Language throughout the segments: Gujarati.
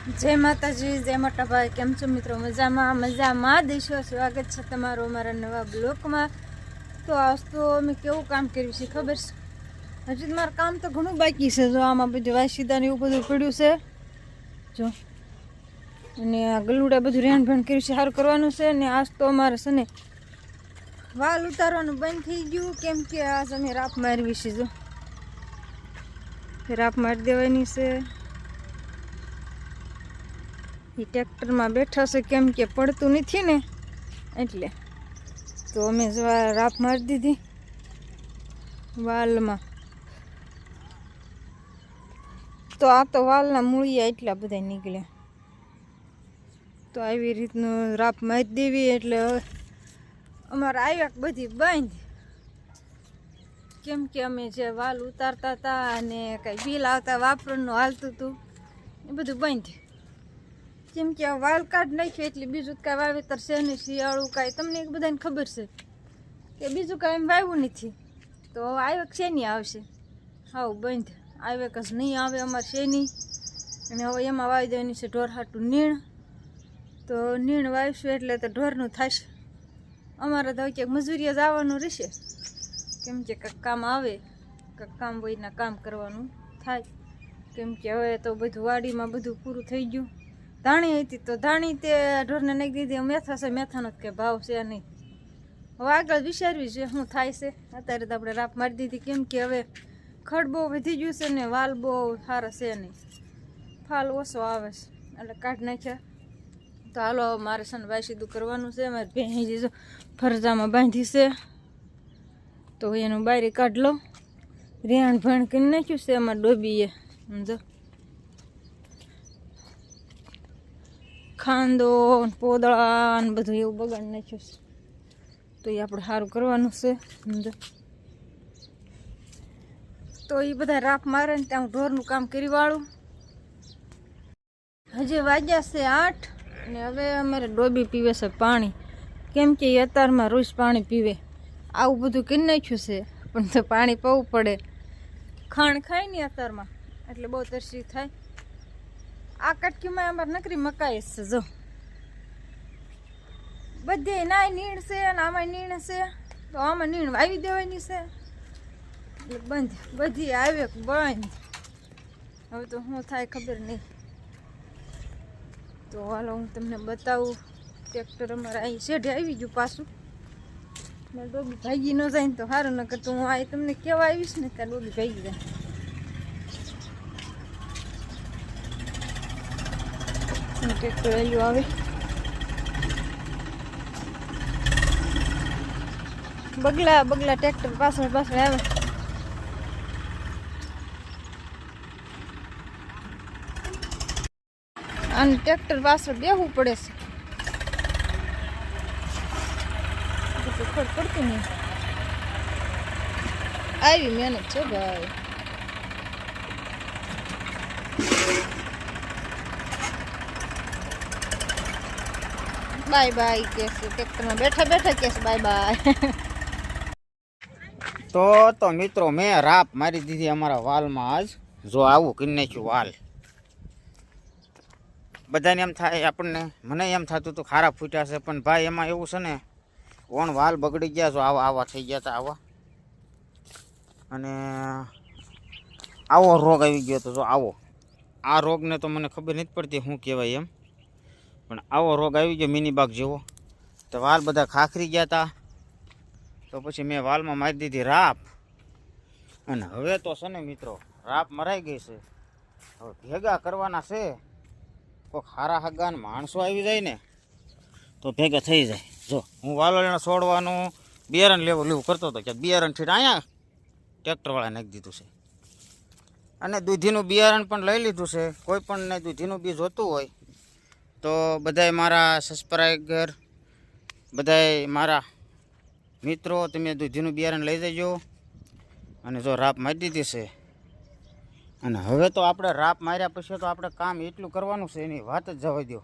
જય માતાજી, જય મોટાભાઈ. કેમ છો મિત્રો? મજામાં? મજામાં? દેશો સ્વાગત છે તમારું અમારા નવા બ્લોકમાં. તો આજ તો અમે કેવું કામ કર્યું છે ખબર છે? હજી તો મારું કામ તો ઘણું બાકી છે. જો આમાં બધું વાસીદાને એવું બધું પડ્યું છે. જો. અને આ ગલુડા બધું રહેણભેણ કર્યું છે, સારું કરવાનું છે. ને આજ તો અમારે છે ને વાલ ઉતારવાનું બંધ થઈ ગયું. કેમ કે આજ અમે રાપ મારવી છે, જો. રાપ મારી દેવાની છે. એ ટ્રેક્ટરમાં બેઠા છે કેમ કે પડતું નથી ને એટલે તો અમે જવા રાપ મારી દીધી વાલમાં. તો આ તો વાલના મૂળિયા એટલા બધા નીકળ્યા. તો આવી રીતનું રાપ મારી દેવી એટલે અમારા આવ્યા બધી બંધ. કેમ કે અમે જે વાલ ઉતારતા હતા અને કંઈ બિલ આવતા વાપરનું હાલતું હતું, એ બધું બંધ. કેમ કે વાલ કાઢ નાખ્યું એટલે બીજું કાંઈ વાવેતર છે નહીં, શિયાળું કાંઈ. તમને એક બધાને ખબર છે કે બીજું કાંઈ એમ વાવ્યું નથી. તો આવક નહીં આવશે. હાવ બંધ. આવક જ નહીં આવે, અમારે નહીં. અને હવે એમાં વાવી દેવાની છે ઢોર હાટું નીણ. તો નીણ વાવીશું એટલે તો ઢોરનું થશે. અમારે તો ક્યાંક મજૂરીએ જવાનું રહેશે. કેમ કે કંઈક કામ આવે, કંઈક કામ હોય કામ કરવાનું થાય. કેમ કે હવે તો બધું વાડીમાં બધું પૂરું થઈ ગયું. ધાણી હતી તો ધાણી તે ઢોરને નાખી દીધી. મેથા છે, મેથાનો કે ભાવ છે નહીં. હવે આગળ વિચારવી છે શું થાય છે. અત્યારે તો આપણે રાપ મારી દીધી. કેમ કે હવે ખડ બહુ વધી ગયું છે ને વાલ બહુ સારા છે નહીં. ફાલ ઓછો આવે છે. એટલે કાઢ નાખ્યા. તો હાલો મારે છે ને સીધું કરવાનું છે. મારે ભેંસી જો ફરજામાં બાંધી છે. તો એનું બારી કાઢ લો. રેણ ભણ કરી નાખ્યું છે અમારે ડોબીએ. સમજો ખાંદો પોદળા ને બધું એવું બગાડ નાખ્યું છે. તો એ આપણે સારું કરવાનું છે તો એ બધા રાફ મારે ને ત્યાં હું ઢોરનું કામ કરી વાળું. હજી વાગ્યા છે આઠ અને હવે અમારે ડોબી પીવે છે પાણી. કેમ કે એ અત્યારમાં રોજ પાણી પીવે. આવું બધું કરી નાખ્યું છે, પણ તો પાણી પવું પડે. ખાણ ખાય ને અત્યારમાં, એટલે બહુ તરસી થાય. આ કટકીમાં અમારે નકરી મકાઈ છે, જો. બધે નાય નીણ છે અને આમાં નીણ છે. તો આમાં નીણ વાવી દેવાની છે. એટલે બંધ. બધી આવે બંધ. હવે તો શું થાય ખબર નહીં. તો હાલો હું તમને બતાવું. ટ્રેક્ટર અમારે અહીં શેઢે આવી ગયું પાછું. મારે ડોબી ભાગી ન જાય ને તો સારું ન કરતું હું આ તમને કેવા આવીશ ને ત્યાં ડોબી ભાગી જાય. ટ્રેક્ટર આવ્યું આવે બગલા બગલા ટ્રેક્ટર પાછળ પાછળ આવે અને ટ્રેક્ટર પાછળ બેહવું પડે છે પડતું નહીં આવી મહેનત છે ભાઈ બાય બાય કે છે ટ્રેક્ટરમાં બેઠા બેઠા કે છે બાય બાય. તો તો મિત્રો, મેં રાપ મારી દીધી અમારા વાલમાં આજ. જો આવું કરી નાખ્યું વાલ. બધાને એમ થાય, આપણને મને એમ થતું હતું ખારા ફૂટ્યા છે, પણ ભાઈ એમાં એવું છે ને, ઓણ વાલ બગડી ગયા, જો આવા આવા થઈ ગયા હતા આવા. અને આવો રોગ આવી ગયો હતો, જો આવો. આ રોગને તો મને ખબર નથી પડતી શું કહેવાય એમ. પણ આવો રોગ આવી ગયો મિની બાગ જેવો. તો વાલ બધા ખાખરી ગયા હતા તો પછી મેં વાલમાં મારી દીધી રાપ. અને હવે તો છે ને મિત્રો, રાપ મરાઈ ગઈ છે. હવે ભેગા કરવાના છે. કોઈક હારા હગાન માણસો આવી જાય ને, તો ભેગા થઈ જાય. જો, હું વાલોને છોડવાનું, બિયારણ લેવું લેવું કરતો હતો કે બિયારણ ઠીટ અહીંયા ટ્રેક્ટરવાળા નાખી દીધું છે. અને દૂધીનું બિયારણ પણ લઈ લીધું છે. કોઈ પણને દૂધીનું બી જોતું હોય તો બધાય મારા સબસ્ક્રાઈબર બધાય મારા મિત્રો, તમે દૂધીનું બિયારણ લઈ જજો. અને જો રાપ મારી દીધી છે, અને હવે તો આપણે રાપ માર્યા પછી તો આપણે કામ એટલું કરવાનું છે, એની વાત જ જવા દો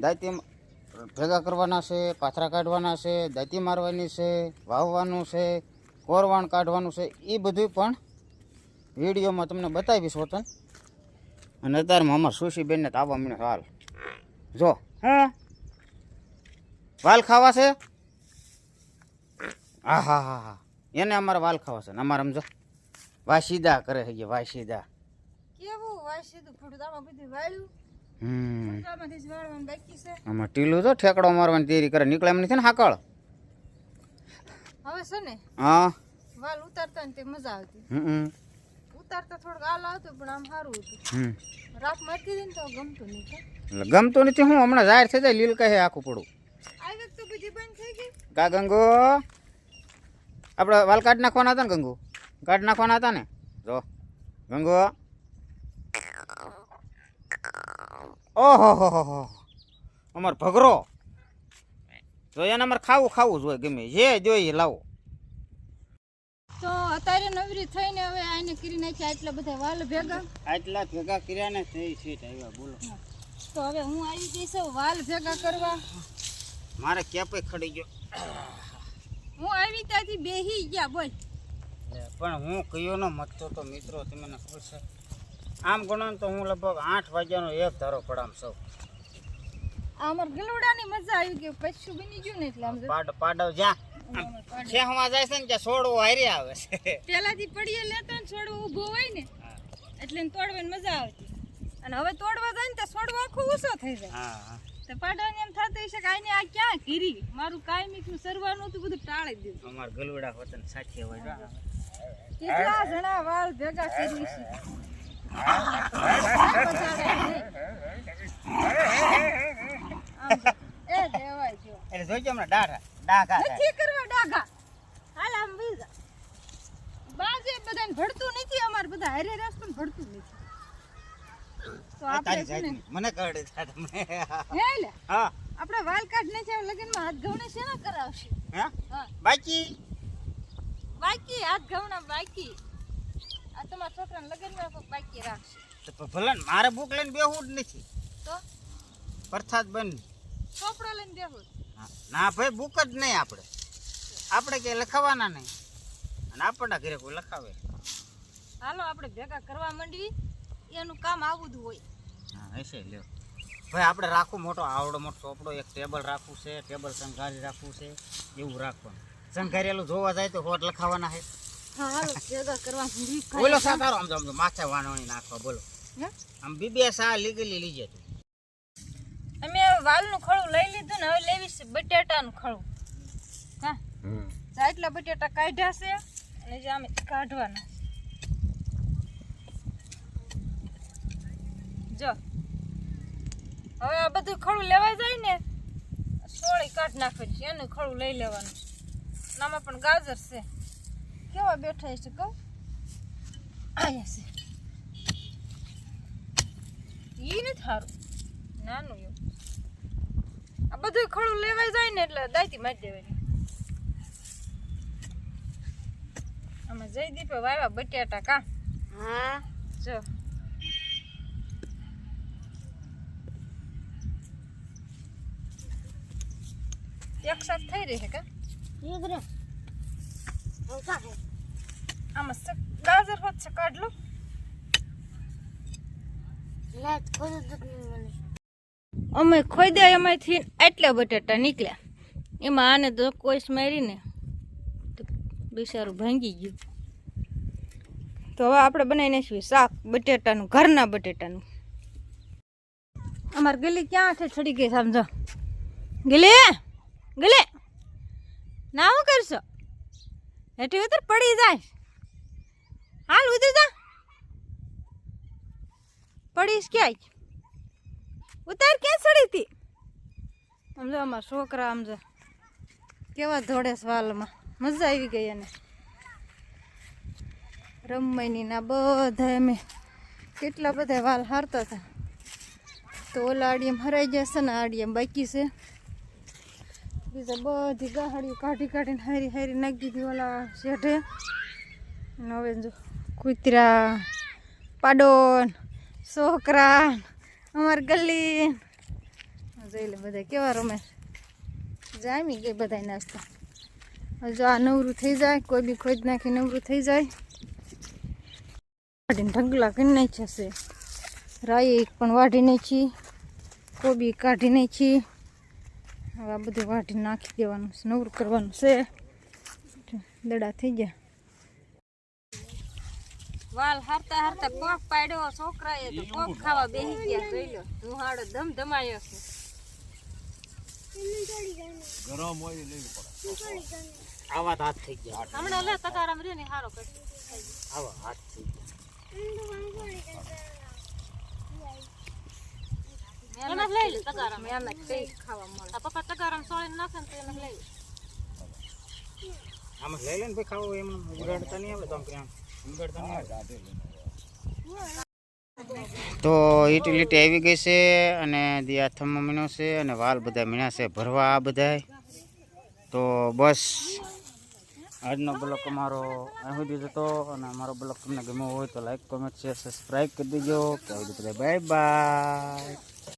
દાંતી ભેગા કરવાના છે, પાથરા કાઢવાના છે, દાંતી મારવાની છે, વાવવાનું છે, કોરવાણ કાઢવાનું છે એ બધું પણ વિડીયોમાં તમને બતાવીશ વતન. અને અત્યારમાં અમારા સુશીબેનને તો આવવા મને હાલ. જો. હા. વાલ ખાવા છે? હા હા હા હા. એને અમારે વાલ ખાવા છે ને અમારે સમજો વાસીદા કરે છે કે વાસીદા કેવું? વાસીદું સીધું ફૂટું બધું વાળ્યું આમાં ટીલું તો ઠેકડો મારવાની તૈયારી કરે. નીકળે એમ નથી ને હાકળ? હવે છે ને હા. વાલ ઉતારતા ને તે મજા આવતી. હમ. ઉતારતા થોડુંક આલ આવતું પણ આમ સારું હતું. રાત મરતી હતી ને તો ગમતું નહીં એટલે ગમતું નથી હું હમણાં જાહેર થઈ જાય લીલ કહે આખું પડું આવી તો બધી બંધ થઈ ગઈ. કા ગંગો? આપણે વાલ કાઢ નાખવાના હતા ને ગંગુ? કાઢ નાખવાના હતા ને? જો. ગંગુ. ઓહો હો હો અમાર ભગરો. જો એને અમારે ખાવું ખાવું જોઈએ ગમે. જે જોઈએ લાવો. તો અત્યારે નવરી થઈને હવે આને કરી નાખ્યા એટલા બધા વાલ ભેગા. આટલા ભેગા કર્યા ને થઈ સીટ આવ્યા બોલો. તો હવે હું આવી ગઈ છું વાલ ભેગા કરવા. મારે કેપે ખડી ગયો? હું આવી ત્યાંથી બેહી ગયા બોલ. પણ હું કયો નો મતતો તો મિત્રો તમને ખબર છે? આમ ગણો તો હું લગભગ આઠ વાગ્યાનો એક ધારો પડામ સૌ. આ અમાર ગલુડાની મજા આવી ગઈ પૈસું બની ગયું ને એટલે પાડો પાડ પાડવ જ્યાં છેહવા જાય છે ને ત્યાં છોડવો હારી આવે છે. પેલાથી પડીએ લેતા ને છોડવો ઊભો હોય ને એટલે તોડવાની મજા આવતી. અને હવે તોડવા જાય ને તો છોડવો આખો ઊંચો થઈ જાય. હા હા. તો પાડવાની એમ થતું હશે કે આને આ ક્યાં કીરી મારું કાયમી નું સરવાનું હતું બધું ટાળી દીધું. અમાર ગલવડા વતન સાચી હોય કેટલા જણા વાળ ભેગા કરી છે. એ દેવાય જો. એટલે જોઈજો હમણાં ડાઢા ડાઘા નથી કરવા ડાઘા. હાલ આમ બીજા બાજે બધાને ભડતું નથી અમાર બધા હારે રસ પણ ભળતું નથી. તો આપણે તારી ને જાતની. મને કળે થાય તમને. હે લે. હા. આપણે વાલ કાઢ નથી લગનમાં હાથ ઘઉં શેના કરાવશે? હે? હા. બાકી? બાકી હાથ ઘઉંના બાકી. આ તમારા છોકરાને લગનમાં બાકી રાખશે. તો ભલે ને મારે બુક લઈને બેહવું જ નથી. તો? પ્રથાત બન ચોપડો લઈને બેહું. ના ભાઈ બુક જ નહીં આપણે. આપણે કે લખાવાના નહીં. અને આપણના ઘરે કોઈ લખાવે. હાલો આપણે ભેગા કરવા માંડી એનું કામ આવું જ હોય. હા હશે લ્યો. ભાઈ આપણે રાખવું મોટો આવડો મોટો ચોપડો. એક ટેબલ રાખવું છે ટેબલ સંઘારી રાખવું છે એવું રાખવાનું. સંઘારેલું જોવા જાય તો હોટ લખાવાના છે. બોલો સા તારો આમ આમ માથે વાણવણી નાખવા બોલો. હે? આમ બીબીએ સા લીગેલી લીજે તું. વાલનું ખળું લઈ લીધું ને હવે લેવી છે બટેટાનું ખળું. હા. એટલા બટેટા કાઢ્યા છે. અને જે અમે કાઢવાના. જો. હવે આ બધું ખળું લેવા જાય ને સોળી કાઢ નાખે છે. એનું ખળું લઈ લેવાનું અને પણ ગાજર છે. કેવા બેઠા છે કહું? આયા છે. ઈ નથી સારું નાનું એવું. બધું ખડું લેવાય જાય ને એટલે દાયતી મારી દેવાની. આમાં જયદીપે વાવ્યા બટાટા કા? હા. જો. એક સાથ થઈ રહી છે કા? આમાં ગાજર હોત છે કાઢ લો લાઈટ ખોલું દૂધ નહીં મને. અમે ખોદ્યા એમાંથી એટલા બટાટા નીકળ્યા. એમાં આને તો કોઈસ મારીને તો બિસારું ભાંગી ગયું. તો હવે આપણે બનાવી નાખીએ શાક, બટેટાનું, ઘરના બટેટાનું. અમારે ગલી ક્યાં છે? છડી ગઈ સમજો ગલી? ગલી? ના, હું કરશો? હેઠી ઉતર, પડી જાય. હાલ ઉતરી જા. પડીશ ક્યાંય? ઉતાર ક્યાં ચડી હતી. સમજો અમારા છોકરા સમજો કેવા ધોડે વાલમાં. મજા આવી ગઈ એને. રમવાની ના બધા અમે કેટલા બધા વાલ હારતા હતા. તો ઓલા આડીએમ હરાઈ જશે ને આડીએમ બાકી છે. બીજા બધી ગાહડીઓ કાઢી કાઢીને હારી હારી નાખી દીધી ઓલા શેઠે. હવે જો કૂતરા, પાડોન, છોકરા અમાર ગલી. જોઈ લે બધા કેવા રમે જામી ગઈ બધા નાસ્તા. જો આ નવરું થઈ જાય, કોઈ બી ખોજ નાખી, નવરું થઈ જાય. વાઢીને ઢગલા કરી નાખ્યા છે. રાઈ પણ વાઢી નાખી કોબી કાઢી નાખી. હવે આ બધું વાઢી નાખી દેવાનું છે, નવરું કરવાનું છે. દડા થઈ ગયા. વાલ હારતા હારતા પોક પાડ્યો છોકરાએ તો પોક ખાવા બેસી ગયા જોઈ લો ધુહાડો ધમ ધમાયો છે આવા હાથ થઈ ગયા. હમણાં લે તકારામ રે ને હારો કર આવા હાથ થઈ ગયા. એમ લઈ લે તકારામ એમ જ કઈ ખાવા મળે. પપ્પા તકારામ સોળીને નાખે ને તો એમ લઈ લે. આમાં લઈ લે ને ભાઈ ખાવું એમ ઉગાડતા નહીં આવે તો આમ તો યુટિલિટી લીટી આવી ગઈ છે અને દિયા થમ્મા મીણો છે અને વાલ બધા મીણા છે, ભરવા આ બધાય. તો બસ, આજનો બ્લોક અમારો અહીં જ હતો અને અમારો બ્લોક તમને ગમ્યો હોય તો લાઈક, કોમેન્ટ, શેર, સબસ્ક્રાઈબ કરી દેજો. કે બધા બાય બાય.